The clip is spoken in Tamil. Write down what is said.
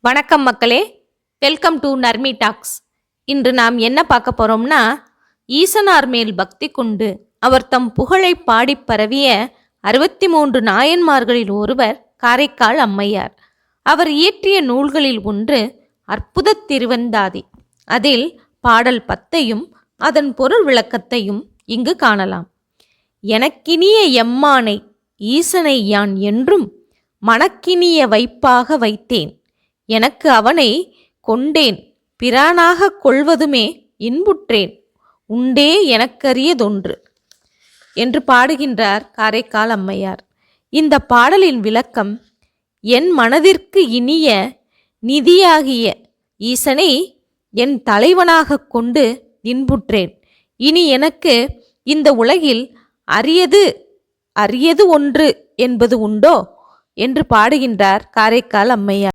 வணக்கம் மக்களே. வெல்கம் டு நர்மி டாக்ஸ் இன்று நாம் என்ன பார்க்க போகிறோம்னா ஈசனார் மேல் பக்தி கொண்டு அவர் தம் புகழை பாடிப் பரவிய அறுபத்தி மூன்று நாயன்மார்களில் ஒருவர் காரைக்கால் அம்மையார். அவர் இயற்றிய நூல்களில் ஒன்று அற்புத திருவந்தாதி. அதில் பாடல் பத்தையும் அதன் பொருள் விளக்கத்தையும் இங்கு காணலாம். எனக்கினிய எம்மானை ஈசனை யான் என்றும் மணக்கினிய வைப்பாக வைத்தேன். எனக்கு அவனை கொண்டேன். பிரானாகக் கொள்வதுமே இன்புற்றேன். உண்டே எனக்கரியதொன்று. என்று பாடுகின்றார் காரைக்கால் அம்மையார். இந்த பாடலின் விளக்கம் என் மனதிற்கு இனிய நிதியாகிய ஈசனை என் தலைவனாகக் கொண்டு இன்புற்றேன். இனி எனக்கு இந்த உலகில் அரியது அரியது ஒன்று என்பது உண்டோ? என்று பாடுகின்றார் காரைக்கால் அம்மையார்.